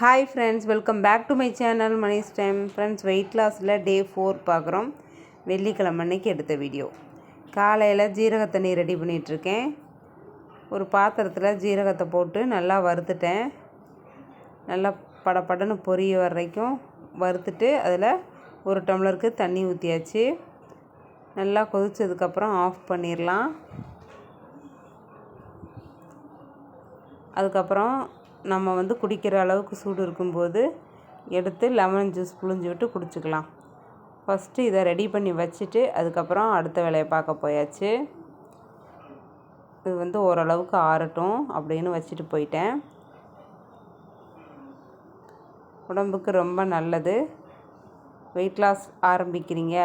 Hi friends welcome back to my channel Mani's time friends weight லாஸில் day four பார்க்குறோம். வெள்ளிக்கிழமை அன்னைக்கு எடுத்த video காலையில் ஜீரக தண்ணி ரெடி பண்ணிகிட்ருக்கேன் ஒரு பாத்திரத்தில் ஜீரகத்தை போட்டு நல்லா வறுத்துட்டேன். நல்லா படபடன்னு பொரிய வரைக்கும் வறுத்துட்டு அதில் ஒரு டம்ளருக்கு தண்ணி ஊற்றியாச்சு நல்லா கொதித்ததுக்கப்புறம் ஆஃப் பண்ணிடலாம் அதுக்கப்புறம் நம்ம வந்து குடிக்கிற அளவுக்கு சூடு இருக்கும்போது எடுத்து லெமன் ஜூஸ் புழிஞ்சு விட்டு குடிச்சிக்கலாம். ஃபஸ்ட்டு இதை ரெடி பண்ணி வச்சுட்டு அதுக்கப்புறம் அடுத்த வேலையை பார்க்க போயாச்சு. இது வந்து ஓரளவுக்கு ஆறட்டும் அப்படின்னு வச்சுட்டு போயிட்டேன். உடம்புக்கு ரொம்ப நல்லது. வெயிட் லாஸ் ஆரம்பிக்கிறீங்க.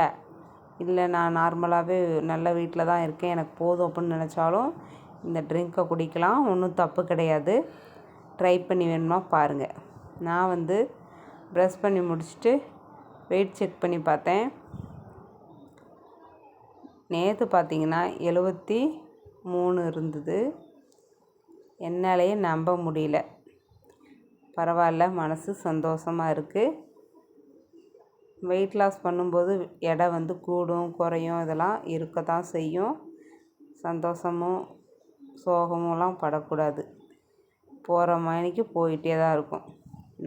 இல்லை நான் நார்மலாகவே நல்ல வீட்டில் தான் இருக்கேன். எனக்கு போதும் அப்படின்னு நினச்சாலும் இந்த ட்ரிங்க்கை குடிக்கலாம். ஒன்றும் தப்பு கிடையாது. ட்ரை பண்ணி வேணுமா பாருங்கள் நான் வந்து ப்ரெஷ் பண்ணி முடிச்சுட்டு வெயிட் செக் பண்ணி பார்த்தேன். நேற்று பார்த்தீங்கன்னா எழுபத்தி மூணு இருந்தது. என்னாலேயே நம்ப முடியல. பரவாயில்ல மனசு சந்தோஷமாக இருக்குது வெயிட் லாஸ் பண்ணும்போது எடை வந்து கூடும் குறையும் இதெல்லாம் இருக்க தான் செய்யும். சந்தோஷமும் சோகமும்லாம் படக்கூடாது. போகிற மணிக்கு போயிட்டே தான் இருக்கும்.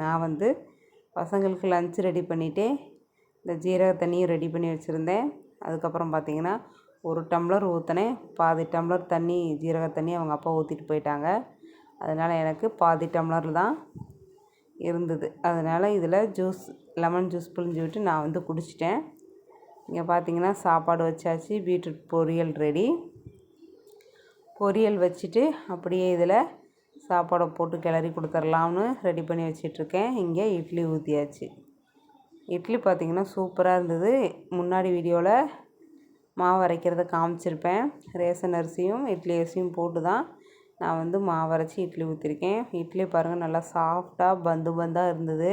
நான் வந்து பசங்களுக்கு லஞ்ச் ரெடி பண்ணிவிட்டு இந்த ஜீரக தண்ணியும் ரெடி பண்ணி வச்சுருந்தேன். அதுக்கப்புறம் பார்த்திங்கன்னா ஒரு டம்ளர் ஊற்றினேன் பாதி டம்ளர் தண்ணி ஜீரக தண்ணி அவங்க அப்பா ஊற்றிட்டு போயிட்டாங்க. அதனால் எனக்கு பாதி டம்ளர் தான் இருந்தது. அதனால் இதில் ஜூஸ் லெமன் ஜூஸ் புழிஞ்சு விட்டு நான் வந்து குடிச்சிட்டேன். இங்கே பார்த்தீங்கன்னா சாப்பாடு வச்சாச்சு. பீட்ரூட் பொரியல் ரெடி பொரியல் வச்சுட்டு அப்படியே இதில் சாப்பாடை போட்டு கிளறி கொடுத்துர்லாம்னு ரெடி பண்ணி வச்சிட்ருக்கேன். இங்கே இட்லி ஊற்றியாச்சு இட்லி பார்த்திங்கன்னா சூப்பராக இருந்தது. முன்னாடி வீடியோவில் மாவு அரைக்கிறத காமிச்சிருப்பேன். ரேசன் அரிசியும் இட்லி அரிசியும் போட்டு தான் நான் வந்து மாவு அரைச்சி இட்லி ஊற்றிருக்கேன் இட்லி பாருங்கள் நல்லா சாஃப்டாக பந்து பந்தாக இருந்தது.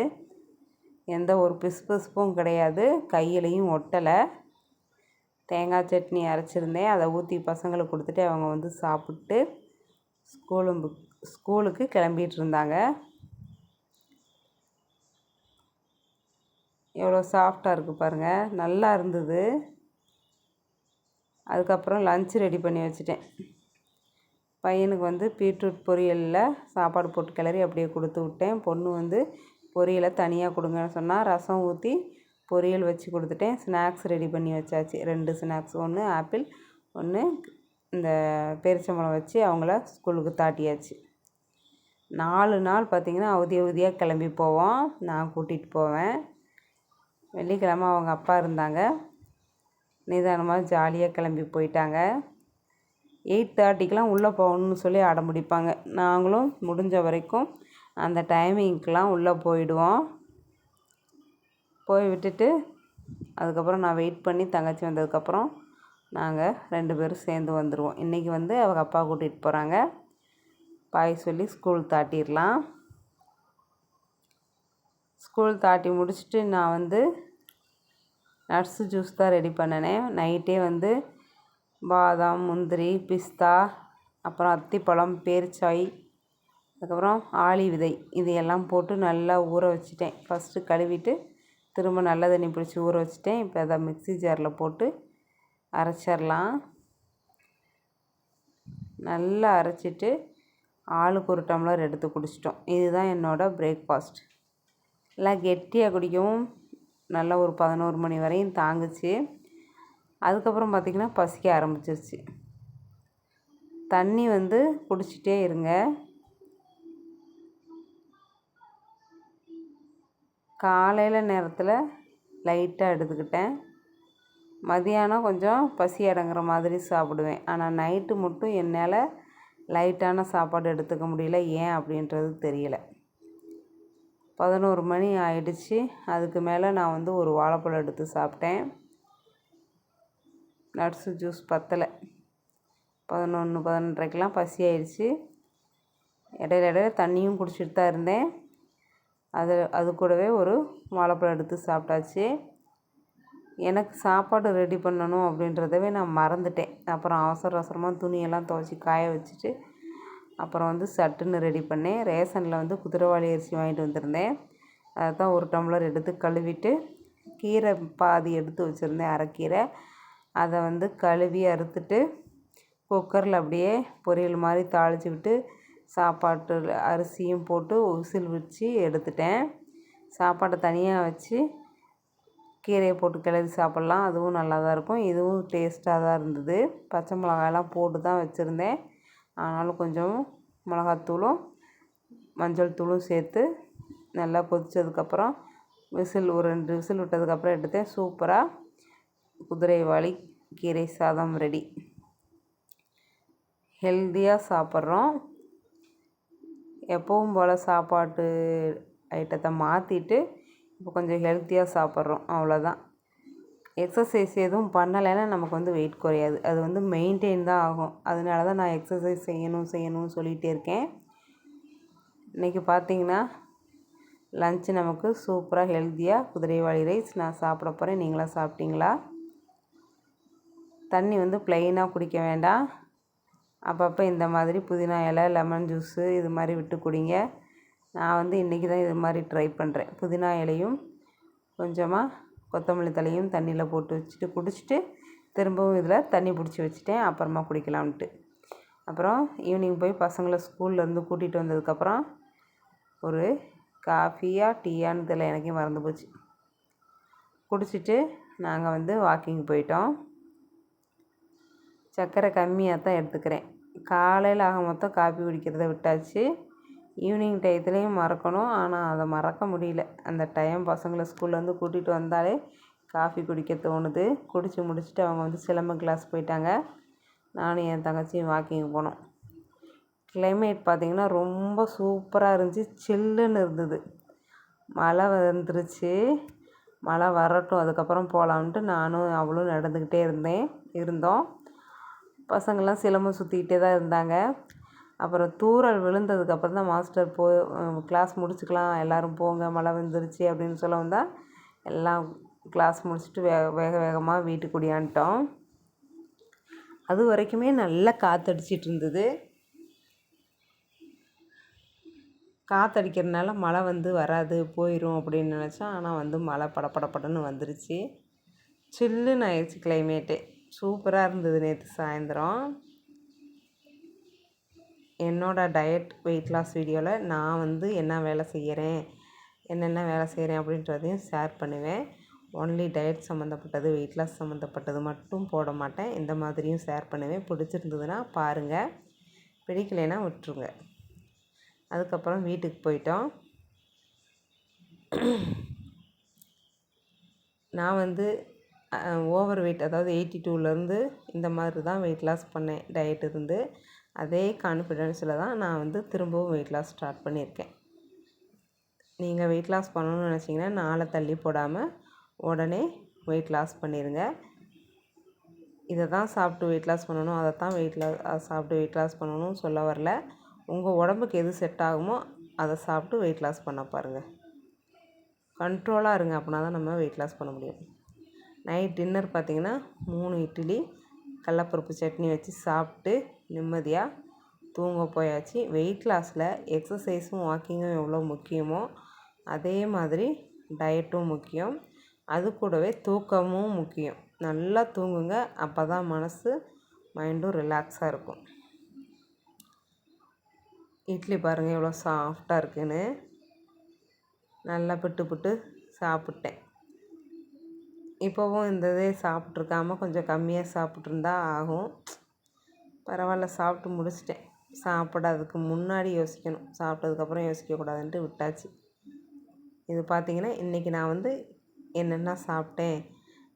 எந்த ஒரு பிசு பிசுப்பும் கிடையாது. கையிலையும் ஒட்டலை. தேங்காய் சட்னி அரைச்சிருந்தேன். அதை ஊற்றி பசங்களுக்கு கொடுத்துட்டு அவங்க வந்து சாப்பிட்டு ஸ்கூலும் ஸ்கூலுக்கு கிளம்பிட்டு இருந்தாங்க எவ்வளோ சாஃப்டாக இருக்குது பாருங்கள் நல்லா இருந்தது. அதுக்கப்புறம் லன்ச் ரெடி பண்ணி வச்சுட்டேன். பையனுக்கு வந்து பீட்ரூட் பொரியலில் சாப்பாடு போட்டு கிளறி அப்படியே கொடுத்து விட்டேன். பொண்ணு வந்து பொரியலை தனியாக கொடுங்கன்னு சொன்னால் ரசம் ஊற்றி பொரியல் வச்சு கொடுத்துட்டேன். ஸ்நாக்ஸ் ரெடி பண்ணி வச்சாச்சு. ரெண்டு ஸ்நாக்ஸ் ஒன்று ஆப்பிள் ஒன்று இந்த பேரிச்சம்பழம் வச்சு அவங்கள ஸ்கூலுக்கு தாட்டியாச்சு. நாலு நாள் பார்த்திங்கன்னா அவதி அவதியாக கிளம்பி போவோம். நான் கூட்டிகிட்டு போவேன். வெள்ளிக்கிழமை அவங்க அப்பா இருந்தாங்க. நிதானமாக ஜாலியாக கிளம்பி போயிட்டாங்க. எயிட் தேர்ட்டிக்கெலாம் உள்ளே போகணுன்னு சொல்லி அடம்பிடிப்பாங்க நாங்களும் முடிஞ்ச வரைக்கும் அந்த டைமிங்க்கெலாம் உள்ளே போயிடுவோம். போய் விட்டுட்டு அதுக்கப்புறம் நான் வெயிட் பண்ணி தங்கச்சி வந்ததுக்கப்புறம் நாங்கள் ரெண்டு பேரும் சேர்ந்து வந்துடுவோம் இன்றைக்கி வந்து அவங்க அப்பா கூட்டிகிட்டு போகிறாங்க பாய் சொல்லி ஸ்கூல் தாட்டிடலாம். ஸ்கூல் தாட்டி முடிச்சுட்டு நான் வந்து நட்ஸு ஜூஸ் தான் ரெடி பண்ணினேன் நைட்டே வந்து பாதாம் முந்திரி பிஸ்தா அப்புறம் அத்திப்பழம் பேரிச்சாய் அதுக்கப்புறம் ஆளி விதை இதையெல்லாம் போட்டு நல்லா ஊற வச்சுட்டேன். ஃபஸ்ட்டு கழுவிட்டு திரும்ப நல்ல தண்ணி பிடிச்சி ஊற வச்சுட்டேன். இப்போ அதை மிக்ஸி ஜாரில் போட்டு அரைச்சிடலாம். நல்லா அரைச்சிட்டு ஆளுக்கு ஒரு டம்ளர் எடுத்து குடிச்சிட்டோம். இதுதான் என்னோடய பிரேக்ஃபாஸ்ட் எல்லாம் கெட்டியாக குடிக்கவும் நல்லா ஒரு பதினோரு மணி வரையும் தாங்குச்சு. அதுக்கப்புறம் பார்த்திங்கன்னா பசிக்க ஆரம்பிச்சிருச்சு. தண்ணி வந்து குடிச்சிட்டே இருங்க. காலையில் நேரத்தில் லைட்டாக எடுத்துக்கிட்டேன். மதியானம் கொஞ்சம் பசி அடங்குற மாதிரி சாப்பிடுவேன். ஆனால் நைட்டு மட்டும் என்னால் லைட்டான சாப்பாடு எடுத்துக்க முடியல. ஏன் அப்படின்றது தெரியல. பதினோரு மணி ஆயிடுச்சு. அதுக்கு மேலே நான் வந்து ஒரு வாழைப்பழம் எடுத்து சாப்பிட்டேன். நட்ஸு ஜூஸ் பத்தலை. பதினொன்று பதினொன்றரைக்கெலாம் பசி ஆயிடுச்சு. இடையில இடையில தண்ணியும் குடிச்சிட்டு தான் இருந்தேன். அது அது கூடவே ஒரு வாழைப்பழம் எடுத்து சாப்பிட்டாச்சு. எனக்கு சாப்பாடு ரெடி பண்ணணும் அப்படின்றதவே நான் மறந்துட்டேன். அப்புறம் அவசர அவசரமாக துணியெல்லாம் துவச்சி காய வச்சுட்டு அப்புறம் வந்து சட்டுன்னு ரெடி பண்ணேன். ரேஷனில் வந்து குதிரைவாளி அரிசி வாங்கிட்டு வந்திருந்தேன். அதை தான் ஒரு டம்ளர் எடுத்து கழுவிட்டு கீரை பாதி எடுத்து வச்சுருந்தேன் அரைக்கீரை அதை வந்து கழுவி அறுத்துட்டு குக்கரில் அப்படியே பொரியல் மாதிரி தாளித்து விட்டு சாப்பாட்டு அரிசியும் போட்டு உசில் வச்சு எடுத்துட்டேன். சாப்பாட்டை தனியாக வச்சு கீரையை போட்டு கிளறி சாப்பிட்லாம். அதுவும் நல்லா தான் இருக்கும். இதுவும் டேஸ்ட்டாக தான் இருந்தது. பச்சை மிளகாயெல்லாம் போட்டு தான் வச்சுருந்தேன். ஆனாலும் கொஞ்சம் மிளகாத்தூளும் மஞ்சள் தூளும் சேர்த்து நல்லா கொதித்ததுக்கப்புறம் விசில் ஒரு ரெண்டு விசில் விட்டதுக்கப்புறம் எடுத்தேன். சூப்பராக குதிரைவாளி கீரை சாதம் ரெடி. ஹெல்த்தியாக சாப்பிட்றோம். எப்பவும் போல் சாப்பாட்டு ஐட்டத்தை மாற்றிட்டு இப்போ கொஞ்சம் ஹெல்த்தியாக சாப்பிட்றோம் அவ்வளோதான். எக்ஸசைஸ் எதுவும் பண்ணலைன்னா நமக்கு வந்து வெயிட் குறையாது. அது வந்து மெயின்டைன் தான் ஆகும். அதனால தான் நான் எக்ஸசைஸ் செய்யணும் செய்யணும்னு சொல்லிகிட்டே இருக்கேன். இன்றைக்கி பார்த்தீங்கன்னா லஞ்சு நமக்கு சூப்பராக ஹெல்த்தியாக குதிரைவாளி ரைஸ் நான் சாப்பிட போகிறேன் நீங்களாம் சாப்பிட்டீங்களா? தண்ணி வந்து ப்ளைனாக குடிக்க வேண்டாம். அப்பப்போ இந்த மாதிரி புதினா இலை லெமன் ஜூஸு இது மாதிரி விட்டு குடிங்க. நான் வந்து இன்றைக்கி தான் இது மாதிரி ட்ரை பண்ணுறேன் புதினா இலையும் கொஞ்சமாக கொத்தமல்லி தலையும் தண்ணியில் போட்டு வச்சுட்டு குடிச்சிட்டு திரும்பவும் இதில் தண்ணி பிடிச்சி வச்சுட்டேன். அப்புறமா குடிக்கலாம்ன்ட்டு. அப்புறம் ஈவினிங் போய் பசங்களை ஸ்கூல்லேருந்து கூட்டிகிட்டு வந்ததுக்கப்புறம் ஒரு காஃபியாக டீயான்னு தெரியல எனக்கே மறந்து போச்சு. குடிச்சிட்டு நாங்கள் வந்து வாக்கிங் போயிட்டோம். சர்க்கரை கம்மியாக தான் எடுத்துக்கிறேன். காலையில் ஆக மொத்தம் காஃபி குடிக்கிறத விட்டாச்சு. ஈவினிங் டயத்துலேயும் மறக்கணும். ஆனால் அதை மறக்க முடியல. அந்த டைம் பசங்களை ஸ்கூல்லேருந்து கூட்டிகிட்டு வந்தாலே காஃபி குடிக்க தோணுது. குடித்து முடிச்சுட்டு அவங்க வந்து சிலம்பம் கிளாஸ் போயிட்டாங்க. நானும் என் தங்கச்சியும் வாக்கிங் போனோம். கிளைமேட் பார்த்திங்கன்னா ரொம்ப சூப்பராக இருந்துச்சு. சில்லுன்னு இருந்தது. மழை வந்துருச்சு. மழை வரட்டும் அதுக்கப்புறம் போகலான்ட்டு நானும் அவளும் நடந்துக்கிட்டே இருந்தேன் இருந்தோம். பசங்கள்லாம் சிலம்பம் சுற்றிக்கிட்டே தான் இருந்தாங்க. அப்புறம் தூறல் விழுந்ததுக்கப்புறம் தான் மாஸ்டர் போ கிளாஸ் முடிச்சுக்கலாம் எல்லோரும் போங்க மழை வந்துருச்சு அப்படின்னு சொல்ல வந்தால் எல்லாம் கிளாஸ் முடிச்சுட்டு வே வேக வேகமாக வீட்டுக்கு ஓடியாந்துட்டோம் அது வரைக்குமே நல்லா காற்றடிச்சிட்டு இருந்தது. காற்றடிக்கிறதுனால மழை வந்து வராது போயிடும் அப்படின்னு நினச்சோம். ஆனால் வந்து மழை படப்படப்படன்னு வந்துருச்சு. சில்லுன்னு ஆயிடுச்சு கிளைமேட்டு சூப்பராக இருந்தது நேற்று சாயந்தரம். என்னோடய டயட் வெயிட் லாஸ் வீடியோவில் நான் வந்து என்ன வேலை செய்கிறேன் என்னென்ன வேலை செய்கிறேன் அப்படின்றதையும் ஷேர் பண்ணுவேன். ஒன்லி டயட் சம்மந்தப்பட்டது வெயிட் லாஸ் சம்மந்தப்பட்டது மட்டும் போட மாட்டேன். இந்த மாதிரியும் ஷேர் பண்ணுவேன். பிடிச்சிருந்ததுன்னா பாருங்கள் பிடிக்கலைன்னா விட்டுருங்க. அதுக்கப்புறம் வீட்டுக்கு போயிட்டோம். நான் வந்து ஓவர் வெயிட் அதாவது எயிட்டி டூலேருந்து இந்த மாதிரி தான் வெயிட் லாஸ் பண்ணேன். டயட் இருந்து. அதே கான்ஃபிடென்ஸில் தான் நான் வந்து திரும்பவும் வெயிட் லாஸ் ஸ்டார்ட் பண்ணியிருக்கேன். நீங்கள் வெயிட் லாஸ் பண்ணணும்னு நினச்சிங்கன்னா நாளை தள்ளி போடாமல் உடனே வெயிட் லாஸ் பண்ணிடுங்க இதை தான் சாப்பிட்டு வெயிட் லாஸ் பண்ணணும் அதை தான் வெயிட் லாஸ் சாப்பிட்டு வெயிட் லாஸ் பண்ணணும்னு சொல்ல வரல. உங்கள் உடம்புக்கு எது செட் ஆகுமோ அதை சாப்பிட்டு வெயிட் லாஸ் பண்ண பாருங்கள் கண்ட்ரோலாக இருங்க அப்படின்னா தான் நம்ம வெயிட் லாஸ் பண்ண முடியும். நைட் டின்னர் பார்த்திங்கன்னா மூணு இட்லி கடலப்பருப்பு சட்னி வச்சு சாப்பிட்டு நிம்மதியாக தூங்க போயாச்சு. வெயிட் லாஸில் எக்ஸசைஸும் வாக்கிங்கும் எவ்வளோ முக்கியமோ அதே மாதிரி டயட்டும் முக்கியம். அது கூடவே தூக்கமும் முக்கியம். நல்லா தூங்குங்க. அப்போ தான் மனசு மைண்டும் ரிலாக்ஸாக இருக்கும். இட்லி பாருங்கள் எவ்வளோ சாஃப்டாக இருக்குன்னு. நல்லா பிட்டு பிட்டு சாப்பிட்டேன். இப்போவும் இந்த இதே சாப்பிட்ருக்காம கொஞ்சம் கம்மியாக சாப்பிட்ருந்தா ஆகும். பரவாயில்ல சாப்பிட்டு முடிச்சிட்டேன். சாப்பிடாததுக்கு முன்னாடி யோசிக்கணும். சாப்பிட்டதுக்கப்புறம் யோசிக்கக்கூடாதுன்ட்டு விட்டாச்சு. இது பார்த்திங்கன்னா இன்றைக்கி நான் வந்து என்னென்ன சாப்பிட்டேன்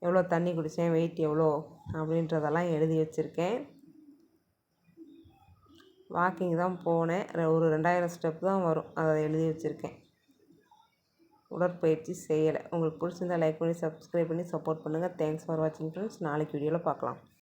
எவ்வளோ தண்ணி குடித்தேன் வெயிட் எவ்வளோ அப்படின்றதெல்லாம் எழுதி வச்சுருக்கேன். வாக்கிங் தான் போனேன். ஒரு ரெண்டாயிரம் ஸ்டெப் தான் வரும். அதை எழுதி வச்சுருக்கேன். உடற்பயிற்சி செய்யலை. உங்களுக்கு பிடிச்சிருந்தா லைக் பண்ணி சப்ஸ்கிரைப் பண்ணி சப்போர்ட் பண்ணுங்கள் தேங்க்ஸ் ஃபார் வாட்சிங் ஃப்ரெண்ட்ஸ் நாளைக்கு வீடியோவில் பார்க்கலாம்.